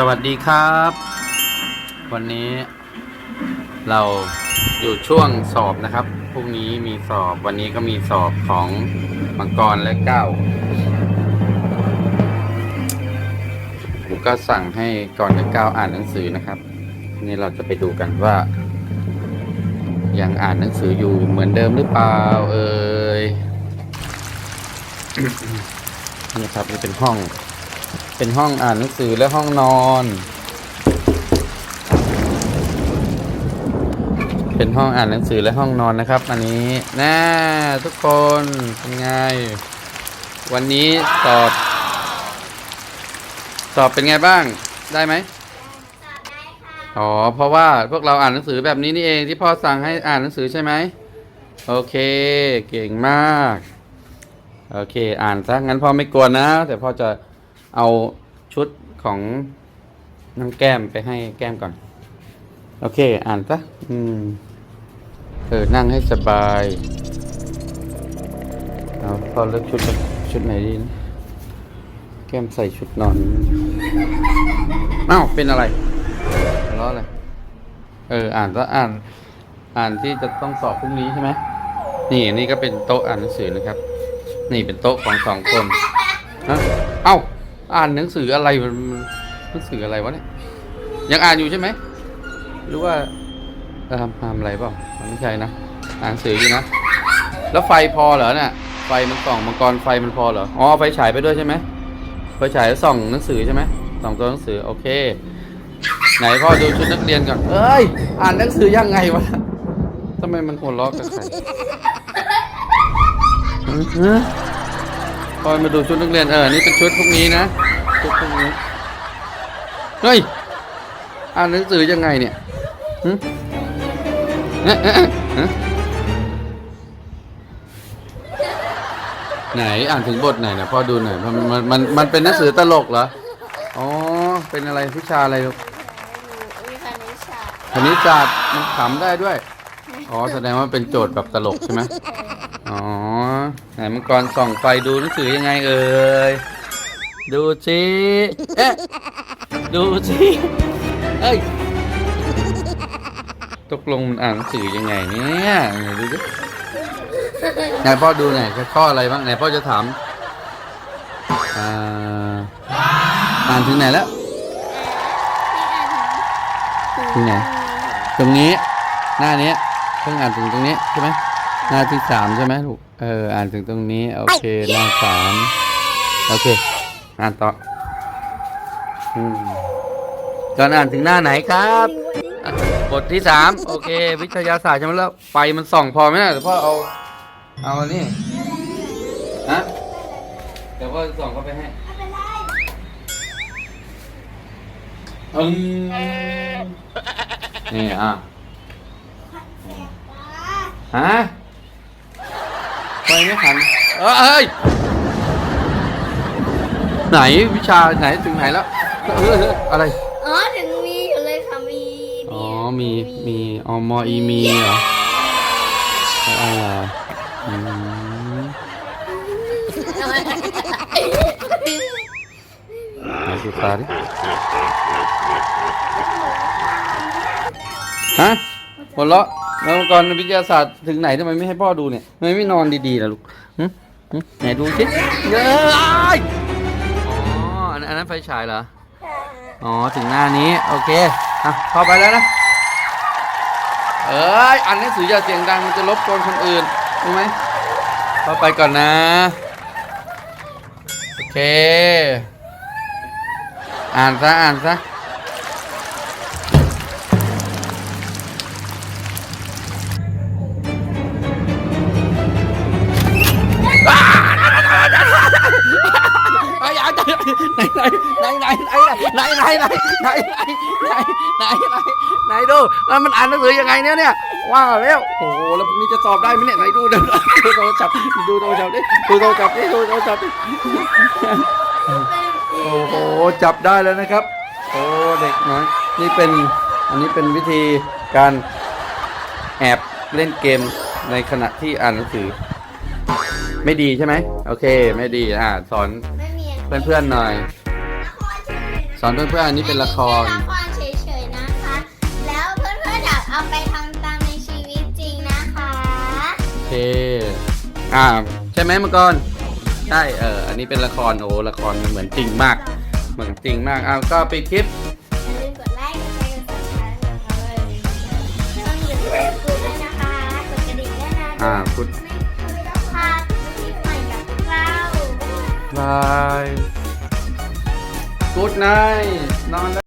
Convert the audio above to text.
สวัสดีครับ วันนี้เราอยู่ช่วงสอบนะครับพรุ่งนี้มีสอบวันนี้ก็มีสอบของมังกรและเก้าผมก็สั่งให้กรและเก้าอ่านหนังสือนะครับ นี่เราจะไปดูกันว่า ยังอ่านหนังสืออยู่เหมือนเดิมหรือเปล่า เอ่ยนี่ครับนี่เป็นห้อง เป็นห้องอ่านหนังสือและห้องนอน เป็นห้องอ่านหนังสือและห้องนอนนะครับ อันนี้น่าทุกคนเป็นไง วันนี้สอบ สอบเป็นไงบ้าง ได้ไหมอ๋อ เพราะว่าพวกเราอ่านหนังสือแบบนี้นี่เองที่พ่อสั่งให้อ่านหนังสือใช่ไหม โอเค เก่งมาก โอเค อ่านซะงั้นพ่อไม่กลัวนะ แต่พ่อจะ เอาชุดของน้องแก้มไปให้แก้มก่อน โอเค อ่านซะอืม เออ นั่งให้สบาย เอาพอเลือกชุดชุดไหนดีนะแก้มใส่ชุดนอนเอ้าเป็นอะไรทะเลาะอะไร เออ อ่านซะอ่าน อ่านที่จะต้องสอบพรุ่งนี้ใช่ไหมนี่นี่ก็เป็นโต๊ะอ่านหนังสือนะครับ นี่เป็นโต๊ะของสองคนฮะเอ้า อ่านหนังสืออะไรมันหนังสืออะไรวะเนี่ยยังอ่านอยู่ใช่ไหมหรือว่าทำทำอะไรเปล่าไม่ใช่นะอ่านหนังสืออยู่นะแล้วไฟพอเหรอเนี่ยไฟมันส่องมังกรไฟมันพอเหรออ๋อไฟฉายไปด้วยใช่ไหมไฟฉายแล้วส่องหนังสือใช่ไหมส่องตัวหนังสือโอเค ไหนพ่อดูชุดนักเรียนก่อนเอ้ย อ่านหนังสือยังไงวะทำไมมันหัวเราะกับใคร ฮะพอมาดูชุดนักเรียนเออนี่เป็นชุดพวกนี้นะชุดพวกนี้เฮ้ยอ่านหนังสือยังไงเนี่ยหึฮะไหนอ่านถึงบทไหนนะพ่อดูหน่อยมันมันมันมันเป็นหนังสือตลกเหรออ๋อเป็นอะไรวิชาอะไรลูกวิคณิตศาสตร์คณิตศาสตร์มันขำได้ด้วย อ๋อ แสดงว่าเป็นโจทย์แบบตลกใช่ไหมอ๋อ ไหนมังกรส่องไฟดูหนังสือยังไงเอ่ย ดูสิเอ๊ะดูสิเอ้ย ตกลงมันอ่านหนังสือยังไงเนี่ยไหนดูดิไหนพ่อดูหน่อยข้ออะไรบ้างไหนพ่อจะถาม อ่า อ่านถึงไหนแล้ว ถึงไหน ตรงนี้ หน้านี้เพิ่งอ่านถึงตรงนี้ใช่ไหม หน้าที่สามใช่ไหมลูก เออ อ่านถึงตรงนี้ โอเค หน้าสามโอเค อ่านต่ออืมก่อนอ่านถึงหน้าไหนครับ บทที่สามโอเค วิทยาศาสตร์ใช่ไหมแล้วไฟมันส่องพอไหมนะเดี๋ยวพ่อเอา เอาอันนี่ฮะเดี๋ยวพ่อส่องเข้าไปให้อืมนี่อะฮะ ไปไม่ทันเอ้ยไหนวิชาไหนถึงไหนแล้วเออเอออะไรอ๋อถึงมีอยู่เลยค่ะมีอ๋อมีมีอมอีมีเหรอแล้วอะไรอะอืมไหนดูตาดิฮะหัวเราะ แล้วก่อนวิทยาศาสตร์ถึงไหนทำไมไม่ให้พ่อดูเนี่ยทำไมไม่นอนดีๆล่ะลูกหไหนดูสิเอ้ยอ๋ออันนั้นไฟฉายเหรอ อ๋อ ถึงหน้านี้ โอเค อะเข้าไปแล้วนะ เอ้ยอ่านนังสืออย่าเสียงดังมันจะรบกวนคนอื่น รู้ไหมเข้าไปก่อนนะ โอเค อ่านซะ อ่านซะ ไหนไหนไหนไหนไหนไหนไหนไหนไหนไหนไหนดูแล้วมันอ่านหนังสือยังไงเนี่ยเนี่ยว้าวแล้วโอ้โหแล้วพรุ่งนี้จะสอบได้ไหมเนี่ยไหนดูเดี๋ยวดูโทรศัพท์ดูโทรศัพท์ดิดูโทรศัพท์ดิดูโทรศัพท์ดิโอ้โหจับได้แล้วนะครับ โอ้เด็กน้อยนี่เป็นอันนี้เป็นวิธีการแอบเล่นเกมในขณะที่อ่านหนังสือ ไม่ดีใช่ไหมโอเค ไม่ดีอ่าสอนเพื่อนๆหน่อย สอนเพื่อนๆอันนี้เป็นละครเป็นละครเฉยๆนะคะ แล้วเพื่อนๆอยากเอาไปทำตามในชีวิตจริงนะคะ โอเค อ่า ใช่ไหมมังกรใช่เออ อันนี้เป็นละครโอ้ละครมันเหมือนจริงมาก เหมือนจริงมากอ้าวก็ปิดคลิป อย่าลืมกดไลค์กดแชร์กด subscribe นะคะเลยช่องยูทูบกูด้วยนะคะกดกระดิ่งด้วยนะอ่าพุดไม่ต้องพลาดคลิปใหม่กับพวกเรา บาย กูดไนท์นอนแล้ว